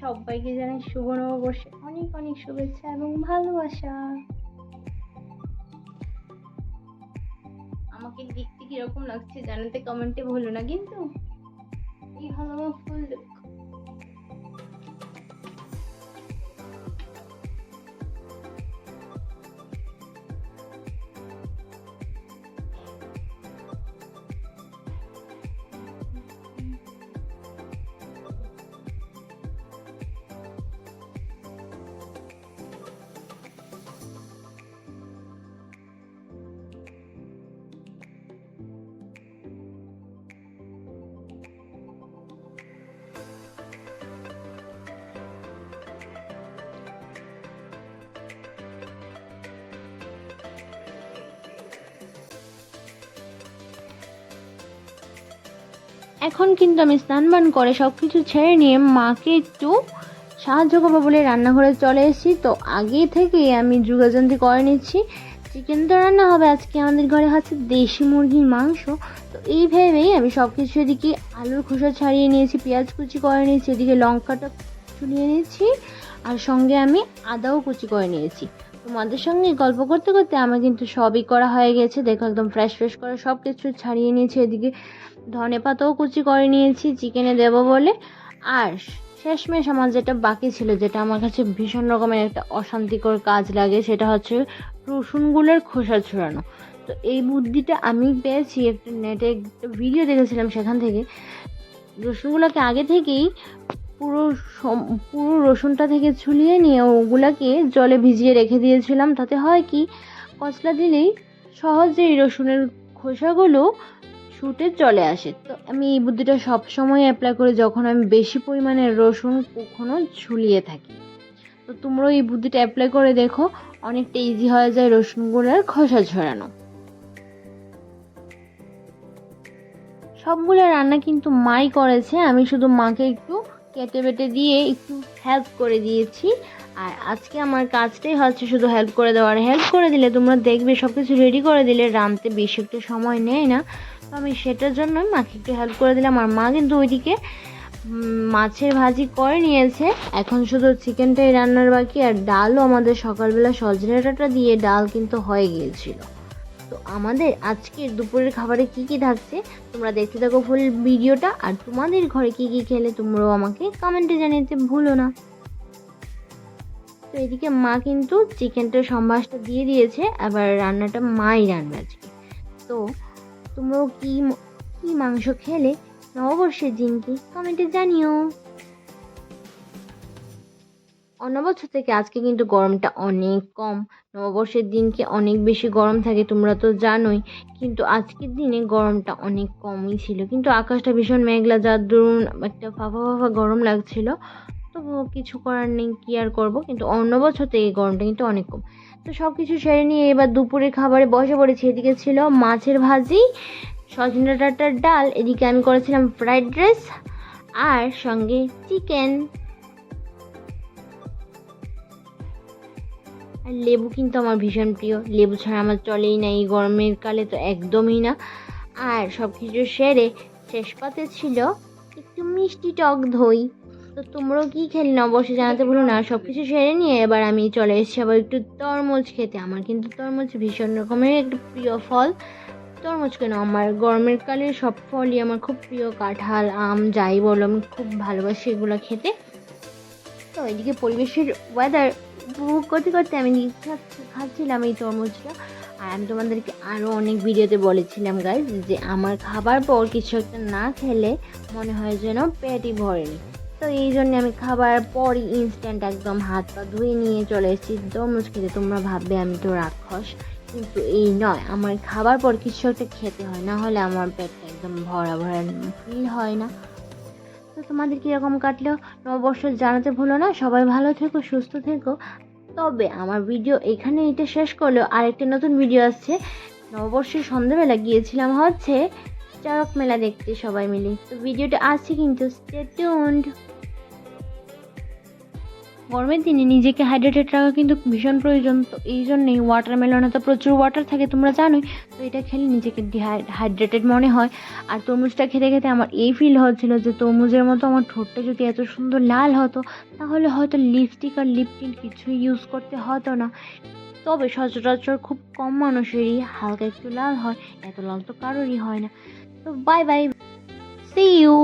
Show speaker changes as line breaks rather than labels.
সবাইকে জানাই শুভ নববর্ষে অনেক অনেক শুভেচ্ছা এবং ভালোবাসা। আমাকে দেখতে কীরকম লাগছে জানাতে কমেন্টে ভুলো না কিন্তু। এই হলো ফুল এখন কিন্তু আমি স্নান বান করে সব কিছু ছেড়ে নিয়ে মাকে একটু সাহায্য করব বলে রান্নাঘরে চলে এসেছি। তো আগে থেকেই আমি যুগাযন্ত্রী করে নিচ্ছি। চিকেন তো রান্না হবে আজকে আমাদের ঘরে হচ্ছে দেশি মুরগির মাংস। তো এই ভেবেই আমি সব কিছু এদিকে আলুর খোসা ছাড়িয়ে নিয়েছি, পেঁয়াজ কুচি করে নিয়েছি, এদিকে লঙ্কাটা চুলিয়ে নিয়েছি, আর সঙ্গে আমি আদাও কুচি করে নিয়েছি। তোমাদের সঙ্গে গল্প করতে করতে আমার কিন্তু সবই করা হয়ে গেছে। দেখো একদম ফ্রেশ ফ্রেশ করে সব কিছু ছাড়িয়ে নিয়েছি। এদিকে ধনে পাতাও কুচি করে নিয়েছি, চিকেনে দেব বলে। আর শেষমেশ আমার যেটা বাকি ছিল, যেটা আমার কাছে ভীষণ রকমের একটা অশান্তিকর কাজ লাগে, সেটা হচ্ছে রসুনগুলোর খোসা ছড়ানো। তো এই বুদ্ধিটা আমি পেয়েছি, একটা নেটে একটা ভিডিও দেখেছিলাম সেখান থেকে। রসুনগুলোকে আগে থেকেই পুরো পুরো রসুনটা থেকে ছুলিয়ে নিয়ে ওগুলাকে জলে ভিজিয়ে রেখে দিয়েছিলাম। তাতে হয় কি? কচলা দিলেই সহজেই রসুনের খোসাগুলো শুটে চলে আসে। তো আমি এই বুদ্ধিটা সব সময় অ্যাপ্লাই করি যখন আমি বেশি পরিমাণে রসুন কখনো ঝুলিয়ে থাকি। তো তোমরাও এই বুদ্ধিটা অ্যাপ্লাই করে দেখো, অনেকটা ইজি হয়ে যায় রসুনগুলোর খোসা ছড়ানো। সবগুলো রান্না কিন্তু মাই করেছে, আমি শুধু মাকে একটু কেটে বেটে দিয়ে একটু হেল্প করে দিয়েছি। আর আজকে আমার কাজটাই হচ্ছে শুধু হেল্প করে দেওয়ার হেল্প করে দিলে তোমরা দেখবে সব কিছু রেডি করে দিলে রাঁধতে বেশি একটু সময় নেয় না। তো আমি সেটার জন্য মাকে একটু হেল্প করে দিলাম। আর মা কিন্তু ওইদিকে মাছের ভাজি করে নিয়েছে। এখন শুধু চিকেনটাই রান্নার বাকি। আর ডালও আমাদের সকালবেলা সজনে ডাঁটা দিয়ে ডাল কিন্তু হয়ে গিয়েছিল। তো আমাদের আজকের দুপুরের খাবারে কি কি থাকছে, তোমরা দেখতে থাকো ফুল ভিডিওটা, আর তোমাদের ঘরে কি কি খেলে তোমরাও আমাকে কমেন্টে জানাতে ভুলো না। তো এদিকে মা কিন্তু চিকেনটা সম্ভাসটা দিয়ে দিয়েছে, আবার রান্নাটা মাই রান্না আজকে। তো তোমরাও কি কি মাংস খেলে নববর্ষের দিন কি কমেন্টে জানিও। অন্য বছর থেকে আজকে কিন্তু গরমটা অনেক কম। নববর্ষের দিনকে অনেক বেশি গরম থাকে, তোমরা তো জানোই। কিন্তু আজকের দিনে গরমটা অনেক কমই ছিল। কিন্তু আকাশটা ভীষণ মেঘলা, যার দরুন একটা ফাফা ফাফা গরম লাগছিল। তবুও কিছু করার নেই, কি আর করব? কিন্তু অন্য বছর থেকে গরমটা কিন্তু অনেক কম। তো সব কিছু সেরে নিয়ে এবার দুপুরের খাবারে বসে পড়েছি। এদিকে ছিল মাছের ভাজি, সজনে ডাঁটার ডাল। এদিকে আমি করেছিলাম ফ্রাইড রাইস, আর সঙ্গে চিকেন। আর লেবু কিন্তু আমার ভীষণ প্রিয়। লেবু ছাড়া আমার চলেই না, এই গরমের কালে তো একদমই না। আর সব কিছু সেরে শেষ পাতে ছিল একটু মিষ্টি টক দই। তো তোমরাও কি খেলে না অবশ্যই জানাতে ভুলো না। সব কিছু সেরে নিয়ে এবার আমি চলে এসেছি আবার একটু তরমুজ খেতে। আমার কিন্তু তরমুজ ভীষণ রকমের একটু প্রিয় ফল। তরমুজ কেন? আমার গরমের কালে সব ফলই আমার খুব প্রিয়। কাঁঠাল, আম, যাই বলো, আমি খুব ভালোবাসি এগুলো খেতে। তো এদিকে পরিবেশের ওয়েদার উপভোগ করতে করতে আমি খাচ্ছিলাম এই তরমুজটা। আর আমি তোমাদেরকে আরও অনেক ভিডিওতে বলেছিলাম গাইজ যে আমার খাবার পর কিছু একটা না খেলে মনে হয় যেন পেটই ভরেনি তো এই জন্য আমি খাবার পরই ইনস্ট্যান্ট একদম হাত পা ধুয়ে নিয়ে চলে এসেছি। তরমুজ খেতে তোমরা ভাববে আমি তো রাক্ষস, কিন্তু এই নয়, আমার খাবার পর কিছু একটা খেতে হয়, না হলে আমার পেটটা একদম ভরা ভরা ফিল হয় না। তো তোমাদের কীরকম কাটলেও নববর্ষ জানাতে ভুলো না, সবাই ভালো থেকো, সুস্থ থেকো। তবে আমার ভিডিও এখানে এটা শেষ করলেও আরেকটা নতুন ভিডিও আসছে। নববর্ষের সন্ধ্যাবেলা গিয়েছিলাম হচ্ছে চারক মেলা দেখতে সবাই মিলে। তো ভিডিওটা আছে কিন্তু স্টে গরমের দিনে নিজেকে হাইড্রেটেড রাখা কিন্তু ভীষণ প্রয়োজন। তো এই জন্যেই ওয়াটারমেলনে তো প্রচুর ওয়াটার থাকে, তোমরা জানোই। তো এটা খেলে নিজেকে হাইড্রেটেড মনে হয়। আর তরমুজটা খেতে খেতে আমার এই ফিল হচ্ছিল যে তরমুজের মতো আমার ঠোঁটটা যদি এত সুন্দর লাল হতো, তাহলে হয়তো লিপস্টিক আর লিপ টিন্ট কিছুই ইউজ করতে হতো না। তবে সচরাচর খুব কম মানুষেরই হালকা একটু লাল হয়, এত লাল তো কারোরই হয় না। তো বাই বাই সি ইউ